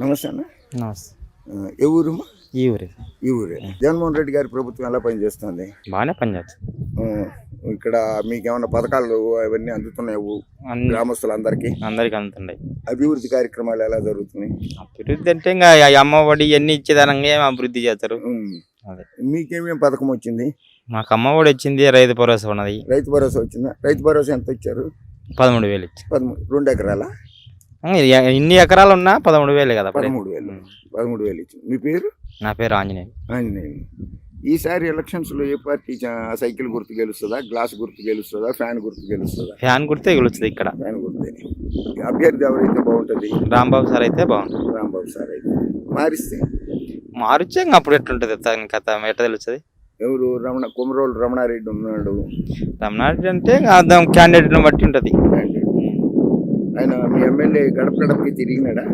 నమస్తే అన్న. నమస్తే. ఏ ఊరమ్మా? ఈ ఊరే. ఈ ఊరే. జగన్మోహన్ రెడ్డి గారి ప్రభుత్వం ఎలా పనిచేస్తుంది? బాగానే పనిచేస్తుంది. ఇక్కడ మీకేమన్నా పథకాలు అవన్నీ అందుతున్నాయి గ్రామస్తులందరికీ? అందరికి అందుతుండే అభివృద్ధి కార్యక్రమాలు ఎలా జరుగుతున్నాయి? అభివృద్ధి అంటే ఇంకా ఈ అమ్మ ఒడి ఇవన్నీ ఇచ్చేదానంగా అభివృద్ధి చేస్తారు? ఉమ్. అదే. మీకేమేం పథకం వచ్చింది? మాకు అమ్మ ఒడి వచ్చింది రైతు భరోసా ఉన్నది. రైతు భరోసా వచ్చిందా? రైతు భరోసా ఎంత ఇచ్చారు? పదమూడు వేలు ఇచ్చి పదమూడు రెండు ఎకరాల? ఇన్ని ఎకరాలు ఉన్నా పదమూడు వేలు కదా. పదమూడు వేలు. పదమూడు వేలు ఇచ్చింది. మీ పేరు? నా పేరు ఆంజనేయ ఆంజనేయులు. ఈసారి ఎలక్షన్స్లో ఏ పార్టీ సైకిల్ గుర్తు గెలుస్తుందా గ్లాస్ గుర్తు గెలుస్తుందా ఫ్యాన్ గుర్తు గెలుస్తుందా? ఫ్యాన్ కుడితే గెలుస్తుంది ఇక్కడ. ఫ్యాన్ గుర్తే. అభ్యర్థి ఎవరైతే బాగుంటుంది? రాంబాబు సార్ అయితే బాగుంటుంది. రాంబాబు సార్ అయితే. మారిస్తే? మారుచ్చే ఇంకా అప్పుడు ఎట్లుంటుంది తన కథ ఎట్ట తెలుస్తుంది? ఎవరు? రమణ కుమరోలు రమణారెడ్డి ఉన్నాడు. తమిళనాడు అంటే క్యాండిడేట్ని బట్టి ఉంటుంది. ఆయన మీ ఎమ్మెల్యే గడప గడపకి తిరిగినాడా?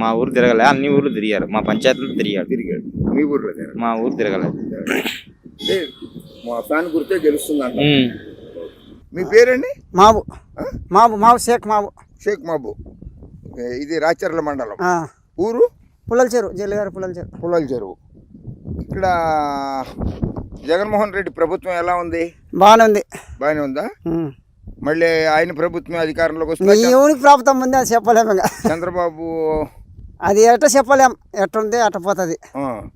మా ఊరు తిరగలే. అన్ని ఊర్లు తిరిగారు. మా పంచాయతీలో తిరిగాడు తిరిగాడు. మీ ఊర్లో తిరగడు. మా ఊరు తిరగలేదు అంటే మా ఫ్యాన్ గుర్తే గెలుస్తుందంట ఉమ్. మీ పేరండి? మాబు? మాబు మాబు షేక్ మాబు షేక్ మహబూ ఏ, ఇది రాచర్ల మండలం. ఆ, ఊరు? పుల్లల చెరువు జల్లిగారు పుల్లల చెరువు పుల్లల చెరువు ఇక్కడ జగన్మోహన్ రెడ్డి ప్రభుత్వం ఎలా ఉంది? బాగానే ఉంది. బాగానే ఉందా. మళ్ళీ ఆయన ప్రభుత్వం అధికారంలోకి వస్తుంది ఎవరికి ప్రాప్తం ఉంది అది చెప్పలేము ఇంకా. చంద్రబాబు అది ఎట్ట చెప్పలేం. ఎట్ట ఉంది అట్ట పోతుంది.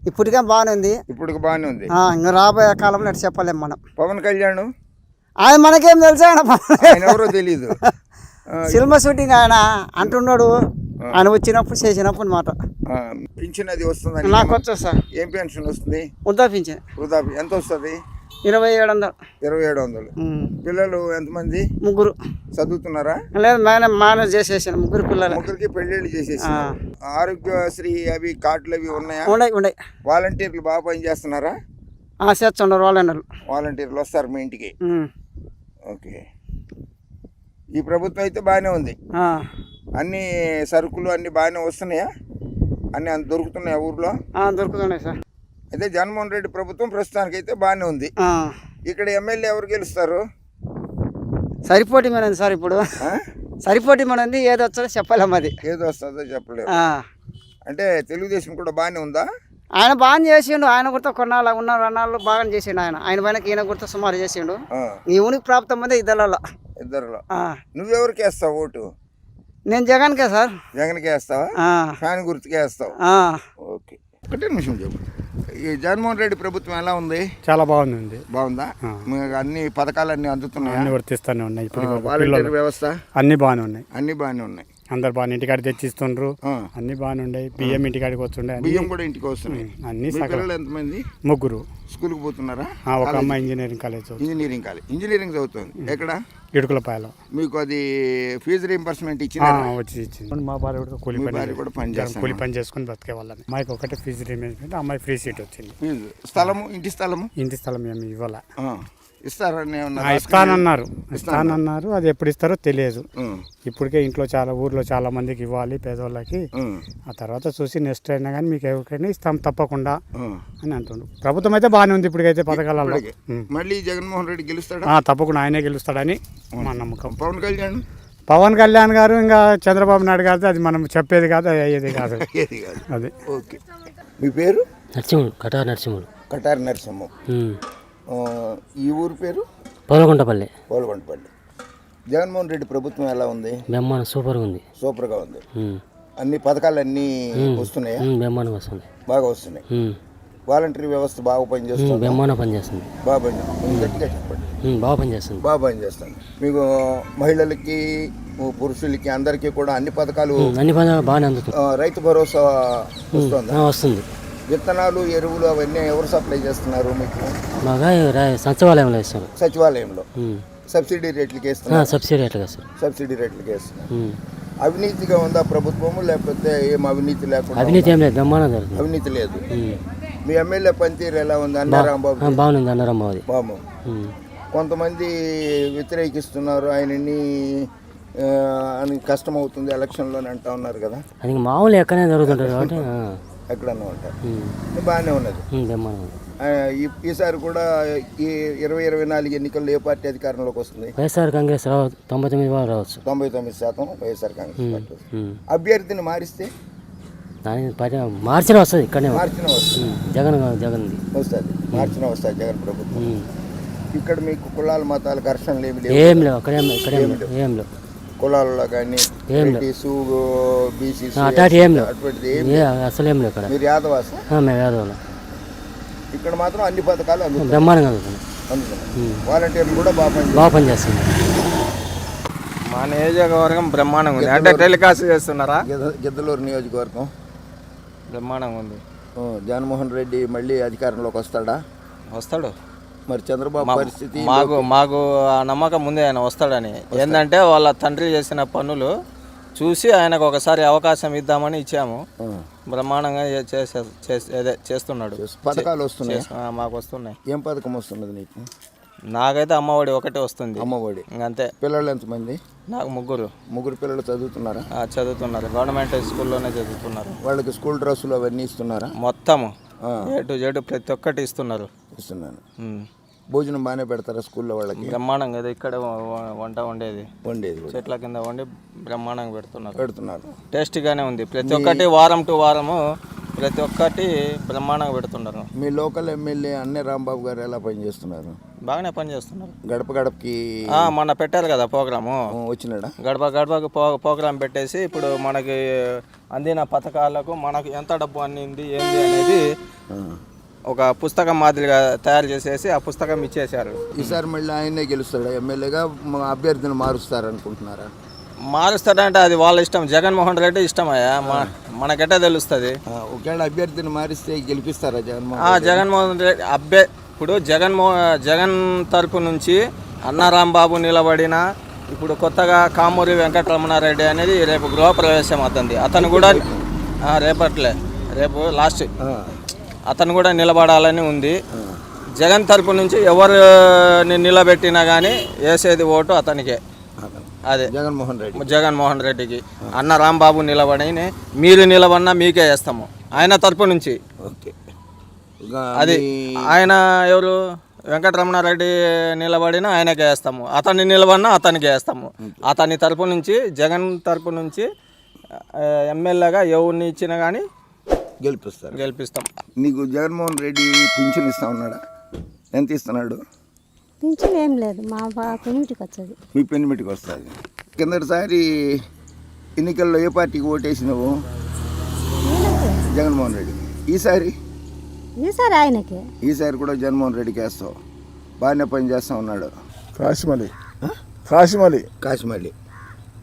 ఇప్పటికే బాగానే ఉంది. ఇప్పటికి బాగానే ఉంది. ఆ, ఇంకా రాబోయే కాలంలో ఎట్ట చెప్పలేం మనం. పవన్ కళ్యాణ్? ఆయన మనకేం తెలుసా ఆయన ఎవరో తెలియదు సినిమా షూటింగ్ ఆయన అంటున్నాడు. ఆయన వచ్చినప్పుడు చేసినప్పుడు మాట. పింఛన్ అది వస్తుందని నాకు వచ్చా సార్. ఏం పెన్షన్ వస్తుంది? వృద్ధాపించాను వృద్ధాప్య ఎంత వస్తుంది? ఇరవై ఏడు వందలు. ఇరవై ఏడు వందలు. పిల్లలు ఎంతమంది? ముగ్గురు. చదువుతున్నారా? లేదు మేనే మేనేజ్ చేసేసాను ముగ్గురు పిల్లలు. ముగ్గురికి పెళ్ళిళ్ళు చేసేసి ఆరోగ్యశ్రీ అవి కార్డులు అవి ఉన్నాయా? ఉండయి ఉండయి వాలంటీర్లు బాగా పనిచేస్తున్నారా ఆ చేస్తుండరు వాళ్ళన్నారు వాలంటీర్లు. వస్తారు మీ ఇంటికి? ఓకే. ఈ ప్రభుత్వం అయితే బాగానే ఉంది. అన్ని సరుకులు అన్ని బాగానే వస్తున్నాయా? అన్ని అంత దొరుకుతున్నాయా ఊర్లో? దొరుకుతున్నాయి సార్. అయితే జగన్మోహన్ రెడ్డి ప్రభుత్వం ప్రస్తుతానికి అయితే బాగానే ఉంది. ఇక్కడ ఎమ్మెల్యే ఎవరు గెలుస్తారు? సరిపోటీ మనది సార్ ఇప్పుడు? సరిపోటీ మనది ఏది వచ్చాడో చెప్పలేము అది ఏది వస్తుందో చెప్పలేము. ఆ. అంటే తెలుగుదేశం కూడా బాగానే ఉందా? ఆయన బాగా చేసిండు ఆయన గుర్త కొన్నాళ్ళు ఉన్న రెండాళ్ళు బాగా చేసిండు ఆయన. ఆయన పైన ఈయన గుర్త సుమారు చేసిండు. ఈ ఊనికి ప్రాప్తం ఉంది ఇద్దరులో ఇద్దరులో. నువ్వెవరికి వేస్తావు ఓటు? నేను జగన్కే సార్. జగన్కి వేస్తావా? ఆ. ఫ్యాన్ గుర్తుకే వేస్తావు. ఓకే. ఒకటే నిమిషం చెప్పు. ఈ జగన్మోహన్ రెడ్డి ప్రభుత్వం ఎలా ఉంది? చాలా బాగుంది? బాగుందా మీకు అన్ని పథకాలన్నీ అందుతున్నాయా? అన్ని వర్తిస్తూనే ఉన్నాయి. వాలంటీర్ వ్యవస్థ? అన్ని బాగానే ఉన్నాయి. అన్ని బాగానే ఉన్నాయి. అందరు బాగా ఇంటికాడ తెచ్చిస్తుండ్రు. అన్ని బాగానే ఉన్నాయి బియ్యం ఇంటికాడికి వస్తుండే. అన్ని- బియ్యం కూడా ఇంటికి వస్తున్నాయి. అన్ని పిల్లలు ఎంతమంది? ముగ్గురు. స్కూల్కి పోతున్నారా? ఆ, ఒక అమ్మాయి engineering college engineering college engineering చదువుతుంది. ఎక్కడ? ఇడుకులపాయలో. మీకు అది ఫీజు రీంబర్స్మెంట్ ఆ, ఇచ్చిన వచ్చి ఇచ్చింది. మా భార్య కూడా కూలి మీ పని కూడా పని చేస్తాను కూలి పని చేసుకుని బ్రతికే వాళ్ళని. అమ్మాయికి ఒకటే ఫీజు రిమేజ్మెంట్ అమ్మాయి ఫ్రీ సీట్ వచ్చింది. స్థలము? ఇంటి స్థలము? ఇంటి స్థలం ఏమి ఇవ్వాల. ఆ, ఇస్తారని ఇస్తానన్నారు. ఇస్తానన్నారు. అది ఎప్పుడు ఇస్తారో తెలియదు. ఇప్పటికే ఇంట్లో చాలా ఊర్లో చాలా మందికి ఇవ్వాలి పేదవాళ్ళకి ఆ తర్వాత చూసి నెక్స్ట్ అయినా కానీ మీకు ఎవరికైనా ఇస్తాం తప్పకుండా. అని అంటుండు. ప్రభుత్వం అయితే బాగానే ఉంది ఇప్పటికైతే పథకాలలో. మళ్ళీ జగన్మోహన్ రెడ్డి గెలుస్తాడా? ఆ, తప్పకుండా ఆయనే గెలుస్తాడని మా నమ్మకం. పవన్ కళ్యాణ్? పవన్ కళ్యాణ్ గారు ఇంకా చంద్రబాబు నాయుడు గారు అది మనం చెప్పేది కాదు అయ్యేది కాదు. అది. ఓకే. మీ పేరు? నరసింహుడు కటార్ నరసింహుడు. కటారి నరసింహం. ఈ ఊరు పేరు? పొలగుంటపల్లి పోలగొండపల్లి జగన్మోహన్ రెడ్డి ప్రభుత్వం ఎలా ఉంది? బెమ్మానం సూపర్గా ఉంది. సూపర్గా ఉంది. అన్ని పథకాలు అన్నీ వస్తున్నాయా? వస్తుంది. బాగా వస్తున్నాయి. వాలంటరీ వ్యవస్థ బాగా పనిచేస్తుంది? బెమ్మానం పనిచేస్తుంది. బాగా పని కొంచెం గట్టిగా చెప్పండి. ఉమ్, బాగా పనిచేస్తుంది. బాగా పనిచేస్తుంది. మీకు మహిళలకి పురుషులకి అందరికీ కూడా అన్ని పథకాలు అన్ని పని బాగానే అందుతుంది రైతు భరోసా వస్తుంది. విత్తనాలు ఎరువులు అవన్నీ ఎవరు సప్లై చేస్తున్నారు మీకు? సచివాలయంలో ఇస్తారు సచివాలయంలో. సబ్సిడీ రేట్లకి ఆ, వేస్తున్నారు. సబ్సిడీ సార్ సబ్సిడీ రేట్లకి. అవినీతిగా ఉందా ప్రభుత్వము? లేకపోతే ఏం అవినీతి లేకుండా అవినీతి ఏం లేదు అవినీతి లేదు. మీ ఎమ్మెల్యే పనితీరు ఎలా ఉంది? అన్నారాంబాబు బాగుంది అన్నారమ్మది బాబు. కొంతమంది వ్యతిరేకిస్తున్నారు. ఆయనని అని కష్టం అవుతుంది ఎలక్షన్లో అని అంటా ఉన్నారు కదా. అది మామూలు ఎక్కడనే జరుగుతుంటుంది కాబట్టి ఎక్కడన్నా ఉంటారు ఉమ్. బాగానే ఉన్నది. ఈసారి కూడా ఈ ఇరవై ఇరవై నాలుగు ఎన్నికల్లో ఏ పార్టీ అధికారంలోకి వస్తుంది? వైఎస్ఆర్ కాంగ్రెస్ రావ తొంభై తొమ్మిది వాళ్ళు రావచ్చు. తొంభై తొమ్మిది శాతం వైఎస్ఆర్ కాంగ్రెస్ పార్టీ. అభ్యర్థిని మారిస్తే? మార్చిన వస్తుంది ఇక్కడనే మార్చిన వస్తుంది. జగన్ జగన్ది. వస్తుంది. మార్చిన వస్తుంది జగన్ ప్రభుత్వం. ఇక్కడ మీకు కులాల మతాల ఘర్షణలు ఏమి లేవు ఏం లేవు అక్కడేం ఏం లేవు. కులాలలో కానీ. రెడ్డిసు బీసీస్ అట్లాంటి ఏం లేవు అటువంటిది అసలు ఏం లేవు ఇక్కడ. మీరు యాదవాస? ఆ, మేము వేదవాళ్ళం ఇక్కడ మాత్రం అన్ని పథకాలు అందుతున్నాయి. బ్రహ్మాండంగా అందుతున్నాయి. వాలంటీర్లు కూడా బాగా పనిచేస్తారు బాగా పనిచేస్తుంది మా నియోజకవర్గం బ్రహ్మాండంగా ఉంది. అంటే టెలికాస్ట్ చేస్తున్నారా? గిద్ద- గిద్దలూరు నియోజకవర్గం. బ్రహ్మాండంగా ఉంది. జగన్మోహన్ రెడ్డి మళ్ళీ అధికారంలోకి వస్తాడా? వస్తాడు. మరి చంద్రబాబు పరిస్థితి మాకు మాకు ఆ నమ్మకం ముందే ఆయన వస్తాడని. ఏంటంటే వాళ్ళ తండ్రి చేసిన పనులు చూసి ఆయనకు ఒకసారి అవకాశం ఇద్దామని ఇచ్చాము. బ్రహ్మాండంగా చేసే చేసే- అదే చేస్తున్నాడు. పథకాలు వస్తున్నాయి? ఆ, మాకు వస్తున్నాయి. ఏం పథకం వస్తున్నది నీకు? నాకైతే అమ్మఒడి ఒకటే వస్తుంది. అమ్మఒడి. ఇంకంతే పిల్లలు ఎంతమంది? నాకు ముగ్గురు. ముగ్గురు పిల్లలు చదువుతున్నారా? ఆ, చదువుతున్నారు. గవర్నమెంట్ స్కూల్లోనే చదువుతున్నారు. వాళ్ళకి స్కూల్ డ్రెస్సులు అవన్నీ ఇస్తున్నారా? మొత్తము. ఆ. ఏ టు జెడ్ ప్రతి ఒక్కటి ఇస్తున్నారు. ఇస్తున్నాను. భోజనం బాగానే పెడతారా స్కూల్లో వాళ్ళకి? బ్రహ్మాండంగా ఏదో ఇక్కడ వంట వండేది. వండేది చెట్ల కింద వండి బ్రహ్మాండంగా పెడుతున్నారు. పెడుతున్నారు. టేస్టీగానే ఉంది. ప్రతి ఒక్కటి వారం టు వారము ప్రతి ఒక్కటి బ్రహ్మాండంగా పెడుతున్నారు. మీ లోకల్ ఎమ్మెల్యే అన్నే రాంబాబు గారు ఎలా పనిచేస్తున్నారు బాగానే పని చేస్తున్నారు. గడప గడపకి ఆ, మొన్న పెట్టారు కదా ప్రోగ్రాము. వచ్చినాడా? గడప గడపకు పో ప్రోగ్రాం పెట్టేసి ఇప్పుడు మనకి అందిన పథకాలకు మనకు ఎంత డబ్బు అందింది ఏంది అనేది. ఒక పుస్తకం మాదిరిగా తయారు చేసేసి ఆ పుస్తకం ఇచ్చేశారు. ఈసారి మళ్ళీ ఆయనే గెలుస్తాడా? ఎమ్మెల్యేగా అభ్యర్థిని మారుస్తారు అనుకుంటున్నారా? మారుస్తాడంటే అది వాళ్ళ ఇష్టం. జగన్మోహన్ రెడ్డి ఇష్టమయ్యా మనకెట్టా తెలుస్తుంది? ఒకవేళ అభ్యర్థిని మారిస్తే గెలిపిస్తారా జగన్మోహన్ ఆ జగన్మోహన్ రెడ్డి అబ్బే ఇప్పుడు జగన్మో జగన్ తరపు నుంచి అన్నారాంబాబు నిలబడిన ఇప్పుడు కొత్తగా కామూరి వెంకటరమణారెడ్డి అనేది రేపు గృహప్రవేశం అవుతుంది. అతను కూడా రేపట్లే. రేపు లాస్ట్. అతను కూడా నిలబడాలని ఉంది. జగన్ తరపు నుంచి ఎవరిని నిలబెట్టినా కానీ వేసేది ఓటు అతనికే. అతను. అదే. జగన్మోహన్ రెడ్డి జగన్మోహన్ రెడ్డికి. అన్న రాంబాబు నిలబడి మీరు నిలబడినా మీకే వేస్తాము. ఆయన తరపు నుంచి. ఓకే. అది ఆయన ఎవరు? వెంకటరమణారెడ్డి నిలబడినా ఆయనకే వేస్తాము. అతన్ని నిలబడినా అతనికి వేస్తాము. అతని తరపు నుంచి జగన్ తరపు నుంచి ఎమ్మెల్యేగా ఎవరిని ఇచ్చినా కానీ గెలిపిస్తారు. గెలిపిస్తాం. నీకు జగన్మోహన్ రెడ్డి పింఛన్ ఇస్తా ఉన్నాడా? ఎంత ఇస్తున్నాడు? పింఛన్ ఏం లేదు మా బా కమ్యూనిటీకి వచ్చేది. మీ పెన్నిమిటికి వస్తుంది. కిందటిసారి ఎన్నికల్లో ఏ పార్టీకి ఓటేసినావు? జగన్మోహన్ రెడ్డి. ఈసారి? ఈసారి ఆయనకే. ఈసారి కూడా జగన్మోహన్ రెడ్డికి వేస్తావు. బాగానే పని చేస్తా ఉన్నాడు. కాశీమలి. కాశీమలి. కాశీమల్లి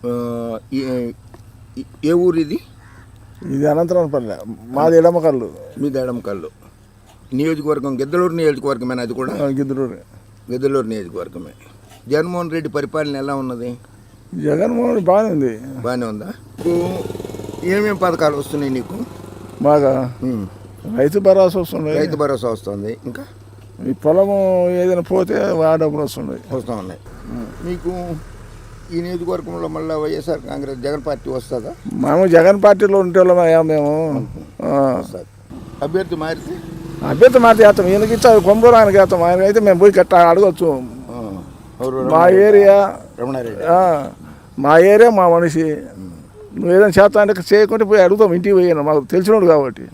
ఆ, ఏ- ఏ ఊరు ఇది అనంతరం పల్లె. మాది ఎడమకల్లు. మీ కళ్ళు నియోజకవర్గం గిద్దలూరు నియోజకవర్గమేనా అది కూడా? గిద్దరూరు గిద్దలూరు. నియోజకవర్గమే. జగన్మోహన్ రెడ్డి పరిపాలన ఎలా ఉన్నది? జగన్మోహన్ బాగానే ఉంది. బాగానే ఉందా? ఏమేమి పథకాలు వస్తున్నాయి నీకు? బాగా. రైతు భరోసా వస్తుంది. రైతు భరోసా వస్తుంది. ఇంకా? ఈ పొలము ఏదైనా పోతే ఆ డబ్బులు వస్తుంది వస్తూ ఉన్నాయి. మీకు ఈ నియోజకవర్గంలో మళ్ళీ వైఎస్ఆర్ కాంగ్రెస్ జగన్ పార్టీ వస్తుందా? మేము జగన్ పార్టీలో ఉంటే మేము. అభ్యర్థి మారితే? అభ్యర్థి మాట చేస్తాం ఈయనకి ఇచ్చా కొమ్మూరు ఆయనకి చేస్తాం ఆయనకి అయితే మేము పోయి కట్ట అడగచ్చు. మా ఏరియా. మా ఏరియా మా మనిషి. నువ్వు ఏదైనా చేస్తా అంటే చేయకుంటే పోయి అడుగుతాం ఇంటికి పోయాను మాకు తెలిసినోడు కాబట్టి.